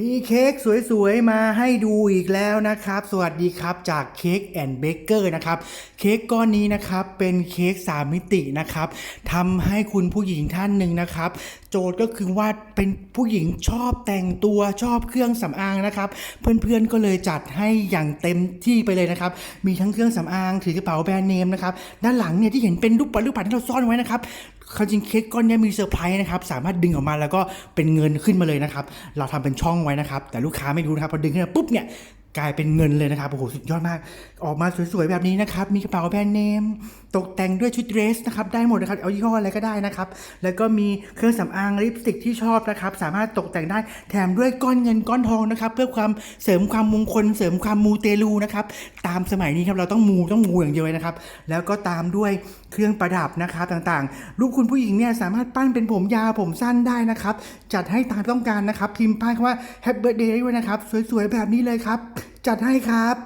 มีเค้กสวยๆ มาให้ดูอีกแล้วนะครับ สวัสดีครับจากเค้กแอนด์เบเกอร์นะครับ เค้กก้อนนี้นะครับเป็นเค้กสามมิตินะครับทำให้คุณผู้หญิงท่านหนึ่งนะครับ โจทย์ก็คือว่าเป็นผู้หญิงชอบแต่งตัวชอบเครื่องสำอางนะครับ เพื่อนๆก็เลยจัดให้อย่างเต็มที่ไปเลยนะครับ มีทั้งเครื่องสำอางถือกระเป๋าแบรนด์เนมนะครับ ด้านหลังเนี่ยที่เห็นเป็นรูปปั้นรูปปั้นที่เราซ่อนไว้นะครับคาจริงเค้กก้อนนี้มีเซอร์ไพรส์นะครับ สามารถดึงออกมาแล้วก็เป็นเงินขึ้นมาเลยนะครับ เราทำเป็นช่องไว้นะครับ แต่ลูกค้าไม่รู้นะครับพอดึงขึ้นมาปุ๊บเนี่ย กลายเป็นเงินเลยนะครับโอ้โหสุดยอดมาก ออกมาสวยๆแบบนี้นะครับมีกระเป๋าแบรนด์เนม ตกแต่งด้วยชุดเดรสนะครับได้หมดนะครับเอายี่ห้ออะไรก็ได้นะครับแล้วก็มีเครื่องสำอางลิปสติกที่ชอบนะครับสามารถตกแต่งได้แถมด้วยก้อนเงินก้อนทองนะครับเพื่อความเสริมความมงคล เสริมความมูเตลูนะครับตามสมัยนี้ครับเราต้องมูต้องมูอย่างเดียวนะครับแล้วก็ตามด้วยเครื่องประดับนะครับต่างๆ รูปคุณผู้หญิงเนี่ยสามารถปั้นเป็นผมยาวผมสั้นได้นะครับจัดให้ตามต้องการนะครับพิมพ์ป้ายคำว่า Happy Birthday ด้วยนะครับสวยๆแบบนี้เลยครับ จัดให้ครับ